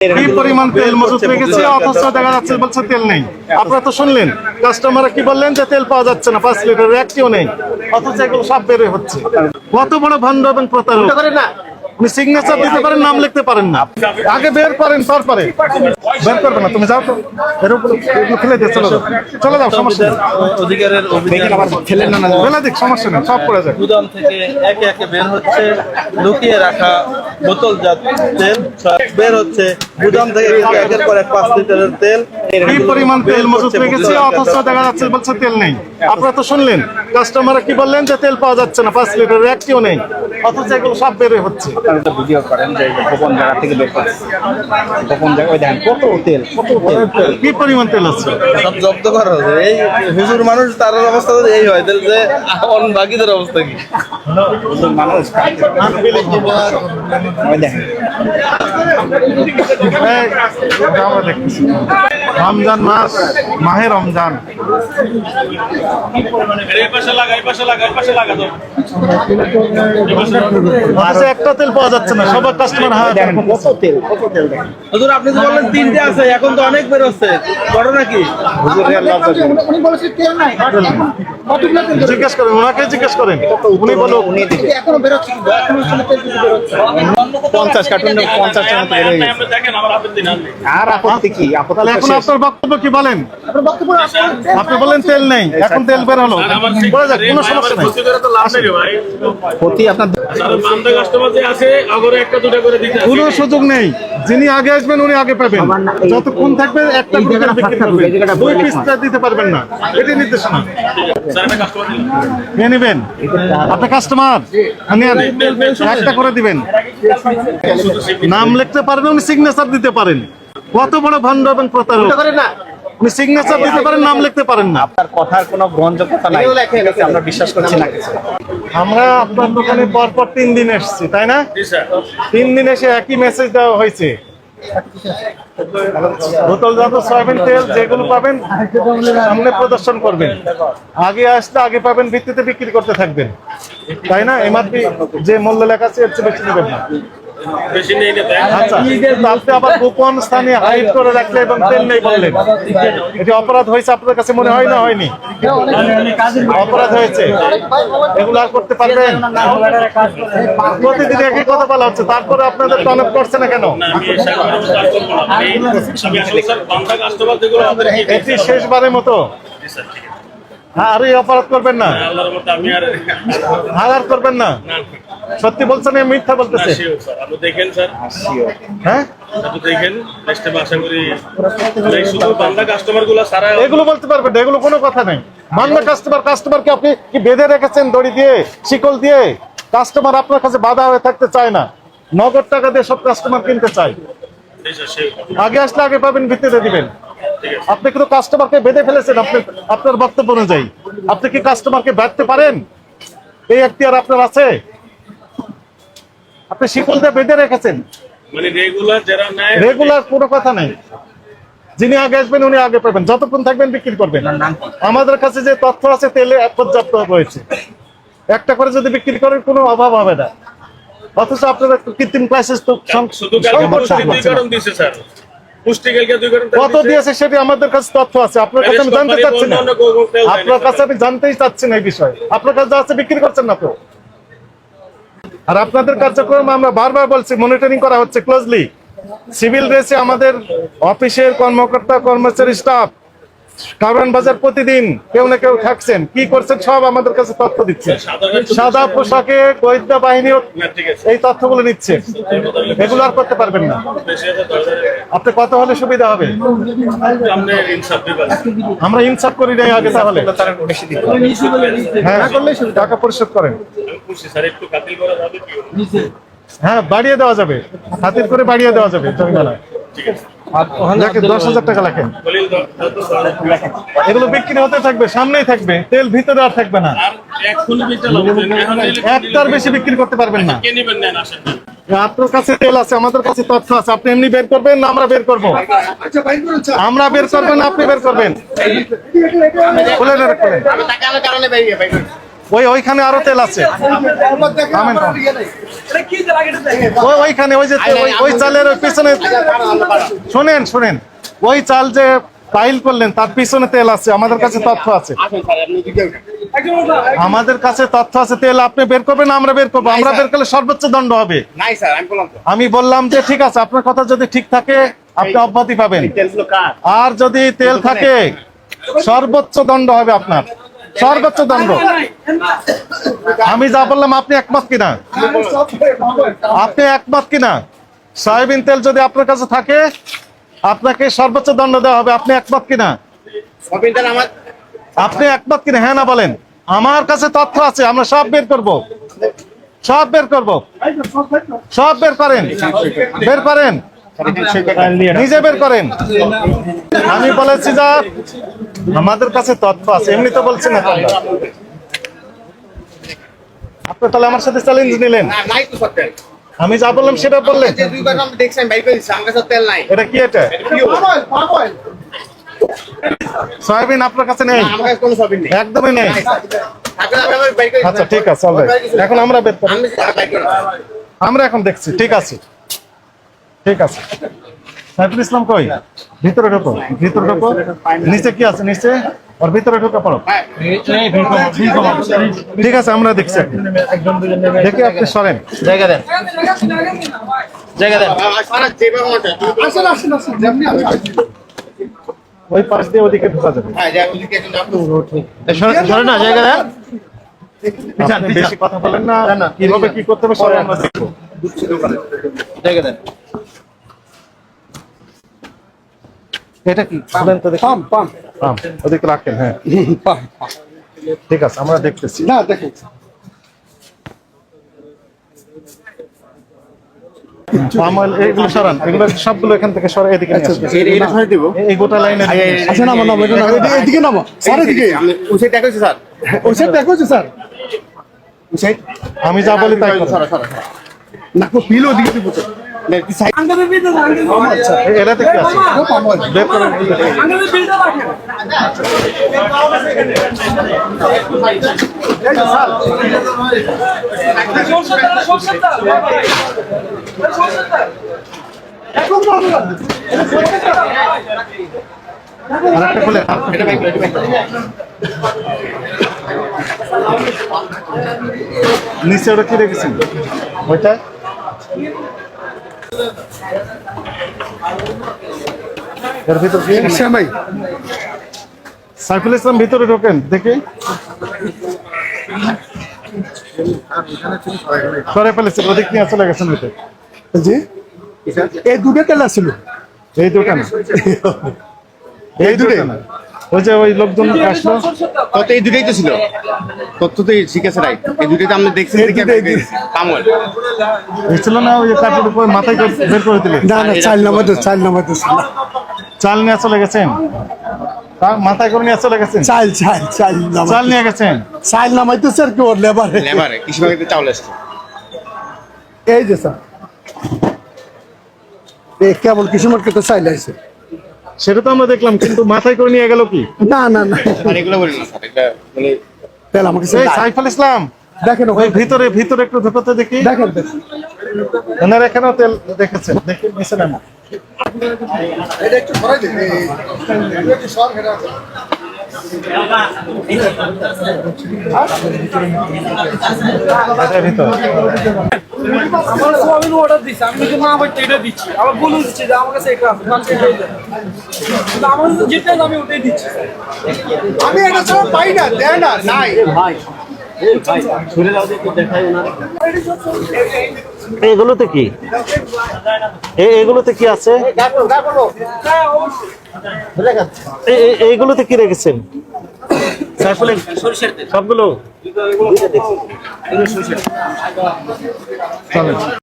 কি পরিমাণ তেল মজুত রেখেছে অথচ দেখা যাচ্ছে বলছে তেল নেই। আপনারা তো শুনলেন কাস্টমাররা কি বললেন যে তেল পাওয়া যাচ্ছে না পাঁচ লিটার একটিও নেই। অথচ এগুলো সব বের হচ্ছে। কত বড় ভণ্ড এবং প্রতারক। আপনি সিগনেচার দিতে পারেন নাম লিখতে পারেন না। আগে বের করেন তারপরে। বের করবে না তুমি যাও তো। এর উপরে ফেলে দিয়ে চলে যাও। চলে যাও সমস্যা নেই। অধিকারের অভিযান ফেলে দিক সমস্যা নেই সব পড়ে যায় গুদাম থেকে একে একে বের হচ্ছে লুকিয়ে রাখা বোতলজাত তেল বের হচ্ছে গুদাম থেকে কিন্তু একের পর এক পাঁচ লিটারের তেল। কি পরিমাণ তেল মজুত রেখেছে অথচ দেখা যাচ্ছে বলছে তেল নেই। আপনারা তো শুনলেন কাস্টমাররা কি বললেন যে তেল পাওয়া যাচ্ছে না পাঁচ লিটার একটিও নেই। অথচ এগুলো সব বের হচ্ছে। আপনারা তো ভিডিও করেন যে গোপন জায়গা থেকে বের করছে গোপন জায়গা ওই দেখেন কত তেল কত তেল। কি পরিমাণ তেল আছে? সব জব্দ করা হচ্ছে এই হুজুর মানুষ তার অবস্থা তো এই হয়। তাহলে যে অন বাকিদের অবস্থা কি? মানুষ ওই দেখেন। এই, এটা আমরা দেখতেছি। রমজান মাস মাহে রমজান। একটা তেল পাওয়া যাচ্ছে না সবার কাস্টমার হ্যাঁ দেখেন কত তেল কত তেল দেখেন হুজুর আপনি তো বললেন তিনটে আছে এখন তো অনেক বের হচ্ছে ঘটনা কি হুজুরের লজ্জা দিন। জিজ্ঞেস করেন ওনাকে জিজ্ঞেস করেন উনি বলো উনি দিবে পঞ্চাশ কার্টুন পঞ্চাশ টাকা বের হয়ে গেছে আর আপত্তি কি আপত্তি এখন আপনার বক্তব্য কি বলেন আপনি বলেন তেল নেই এখন তেল বের হলো বলে যাক কোনো সমস্যা নেই প্রতি আপনার কোনো সুযোগ নেই। যিনি আগে আসবেন উনি আগে পাবেন। যতক্ষণ থাকবে একটা দুই পিসটা দিতে পারবেন না। এটি নির্দেশনা। নিয়ে নেবেন। আপনি কাস্টমার একটা করে দিবেন। নাম লিখতে পারবেন উনি সিগনেচার দিতে পারেন। কত বড় ভণ্ড এবং প্রতারক। উনি সিগনেচার দিতে পারেন নাম লিখতে পারেন না। আপনার কথার কোনো গ্রহণযোগ্যতা নাই। আমরা বিশ্বাস করছি না কিছু। আমরা আপনার দোকানে পরপর তিন দিন এসেছি তাই না? তিন দিন এসে একই মেসেজ দেওয়া হয়েছে। বোতলজাত সয়াবিন তেল যেগুলো পাবেন সামনে প্রদর্শন করবেন। আগে আসলে আগে পাবেন ভিত্তিতে বিক্রি করতে থাকবেন। তাই না? এমআরপি যে মূল্য লেখা আছে এর চেয়ে বেশি নেবেন না। আচ্ছা আপনি আবার গোপন স্থানে হাইড করে রাখলে এবং তেল নেই বললেন। এটি অপরাধ হয়েছে আপনার কাছে মনে হয় না হয়নি? অপরাধ হয়েছে। এগুলো আর করতে পারবেন? প্রতিদিন একই কথা বলা হচ্ছে তারপরে আপনাদের টনক করছে না কেন? এটি শেষবারের মতো? হ্যাঁ আর এই অপরাধ করবেন না? হাজার করবেন না। সত্যি বলছেন মিথ্যা বলতেছে? আপনি দেখেন স্যার হ্যাঁ? আপনি দেখেন নেক্সট আশা করি শুধু বান্দা কাস্টমারগুলো সারা এগুলো বলতে পারবেন এগুলো কোনো কথা নেই। কাস্টমার কাস্টমারকে আপনি কি বেঁধে রেখেছেন দড়ি দিয়ে শিকল দিয়ে? কাস্টমার আপনার কাছে বাধা হয়ে থাকতে চায় না। নগদ টাকা দিয়ে সব কাস্টমার কিনতে চায়। আগে আসলে আগে পাবেন ভিত্তিতে দিবেন। আপনি কিন্তু কাস্টমারকে বেঁধে ফেলেছেন আপনি আপনার বক্তব্য অনুযায়ী। আপনি কি কাস্টমারকে বাঁধতে পারেন? এই এখতিয়ার আপনার আছে? আপনি শিকল দিয়ে বেঁধে রেখেছেন? মানে রেগুলার যারা নেয় রেগুলার কোনো কথা নেই। যিনি আগে আসবেন উনি আগে পাবেন। যতক্ষণ থাকবেন বিক্রি করবেন। আমাদের কাছে যে তথ্য আছে তেলে পর্যাপ্ত রয়েছে। একটা করে যদি বিক্রি করেন কোনো অভাব হবে না। অথচ আপনারা কৃত্রিম ক্লাসেস তো কত দিয়েছে। সেটি আমাদের কাছে তথ্য আছে। আপনার কাছে আমি জানতে চাচ্ছি না। আপনার কাছে আমি জানতেই চাচ্ছি না এই বিষয়ে। আপনার কাছে যা আছে বিক্রি করছেন না তো? আর আপনাদের কার্যক্রম আমরা বারবার বলছি মনিটরিং করা হচ্ছে ক্লোজলি সিভিল রেসে আমাদের অফিসের কর্মকর্তা, কর্মচারী স্টাফ কারণ বাজার প্রতিদিন কেউ না কেউ থাকছেন। কি করছেন সব আমাদের কাছে তথ্য দিচ্ছে সাদা পোশাকে গোয়েন্দা বাহিনীও এই তথ্যগুলো নিচ্ছে। এগুলো আর করতে পারবেন না। আপনি কত হলে সুবিধা হবে। আমরা ইনসাফ করি নাই আগে তাহলে। হ্যাঁ টাকা পরিশোধ করেন। আমি খুশি স্যার একটু কাতিল করা যাবে কি? হ্যাঁ বাড়িয়ে দেওয়া যাবে। হাতের করে বাড়িয়ে দেওয়া যাবে লেখেন দশ হাজার টাকা লেখেন দলিল দ- যত সব- এগুলো বিক্রি হতে থাকবে সামনেই থাকবে তেল ভিতরে আর থাকবে না আর এক্ষুনি বেচে লাভ হবে না। এখন নিলে একটার বেশি বিক্রি করতে পারবেন না আপনার কাছে তেল আছে আমাদের কাছে তথ্য আছে আপনি এমনি বের করবেন না আমরা বের করব আমরা বের করবেন আপনি বের করবেন খুলে নেন। ওই ওইখানে আরও তেল আছে। ওই ওইখানে ওই যে ওই- ওই চালের ওই পিছনে শোনেন শোনেন। ওই চাল যে ফাইল করলেন তার পিছনে তেল আছে। আমাদের কাছে তথ্য আছে। আমাদের কাছে তথ্য আছে তেল আপনি বের করবেন আমরা বের করব। আমরা বের করলে সর্বোচ্চ দণ্ড হবে। আমি বললাম তো। আমি বললাম যে ঠিক আছে আপনার কথা যদি ঠিক থাকে আপনি অব্যাহতি পাবেন। আর যদি তেল থাকে সর্বোচ্চ দণ্ড হবে আপনার। সর্বোচ্চ দণ্ড। আমি যা বললাম আপনি একমত কিনা? আপনি একমত কিনা? সয়াবিন তেল যদি আপনার কাছে থাকে আপনাকে সর্বোচ্চ দণ্ড দেওয়া হবে। আপনি একমত কিনা? আপনি একমত কিনা? হ্যাঁ না বলেন। আমার কাছে তথ্য আছে আমরা সব বের করব। সব বের করব। সব বের করেন। বের করেন। নিজে বের করেন। আমি বলেছি যা আমাদের কাছে তথ্য আছে। এমনি তো বলছি না। আপনি তাহলে আমার সাথে চ্যালেঞ্জ নিলেন। না, নাই তো সব তেল আমি যা বললাম সেটা বললেন। যে দুইবার আমি দেখছি আমি বাইক করে দিচ্ছি আমার কাছে তেল নাই। এটা কি এটা? সয়াবিন আপনার কাছে নেই? আমার কাছে কোনো সবিন নেই। একদমই নেই। আচ্ছা ঠিক আছে alright। এখন আমরা বের আমরা এখন দেখছি ঠিক আছে। ঠিক আছে। সাইফুল ইসলাম কই? ভিতরে ঢোকো ভিতরে ঢোকো। নিচে কি আছে? নিচে? ওর ভিতরে ঢোকা পড়ো। ঠিক আছে আমরা দেখছি দেখে আপনি সরেন। জায়গা দেন। জায়গা দেন। ওই পাশ দিয়ে ওদিকে ঢোকা যাবে। হ্যাঁ সরে সরে না জায়গা দেন। বেশি কথা বলেন না। কীভাবে কি করতে হবে সরে আমরা দেখব। জায়গা দেন। এটা কি? বলেন তো দেখি। পাম পাম ওদিকে রাখেন হ্যাঁ। ঠিক আছে আমরা দেখতেছি। না দেখেন। পাম অয়েল এগুলো সরান এগুলো সবগুলো এখান থেকে সরে এদিকে নিয়ে আসুন। এটা সরে দেবো। এই- এই গোটা লাইনে আচ্ছা নামো নামো এটা নামো। এদিকে- এদিকে নামো। স্যার এদিকে উসে টাকা হচ্ছে স্যার। ওই সাইড দেখো স্যার আমি যা বলি তাই করো। সরা সরা। না পিলো ওদিকে দিব তো। না কি সাইড এ- এটাতে কি আছে বের করে আরেকটা খুলে এটা বাইক এটা বাইক নিচে ওটা কি রেখেছেন ওইটা? এর ভিতর কি শ্যামাই সাইফুল ইসলাম ভিতরে ঢোকেন দেখি। সরে ফেলেছে ওদিক নিয়ে চলে গেছেন ওইটা জি। এই দুটো ছিল। এই দুটা না। এই দুটো না। ওই যে ওই লোকজন আসলো। কত এই দুটাই তো ছিল। তথ্য তো ঠিক আছে রাইট। এই দুটাই তো আমরা দেখছি কামল না ওই উপর মাথায় করে বের করে দিলেন না না চাল নাম্বার তো চাল নাম্বার তো ছিল। চাল নিয়ে চলে গেছেন? তার মাথায় করে নিয়ে চলে গেছেন? চাল চাল চাল চাল নিয়ে গেছেন? চাল নামাইতে স্যার কি ওর লেবারে। লেবারে কৃষি বাগিতে চাউল আসছে। এই যে স্যার কেবল মার্কেটে চাইল আছে সেটা তো আমরা দেখলাম কিন্তু মাথায় করে নিয়ে গেল কি না না না এগুলো বলি না স্যার এটা মানে তেল আমাকে সাইফুল ইসলাম দেখেন ওই ভিতরে ভিতরে একটু ঢোকাতে দেখি দেখেন। ওনার এখানেও তেল দেখেছেন দেখে নিচে না এটা একটু সরাই দিন আমার অর্ডার দিচ্ছে আমি যদি না এটা দিচ্ছি আবার বলুন দিচ্ছি যে আমার কাছে এটা আমার যেটা আমি ওটাই দিচ্ছি আমি এটা পাই না দেয় না নাই এগুলোতে কি এগুলোতে কি আছে এ- এইগুলোতে কি রেখেছেন? সবগুলো?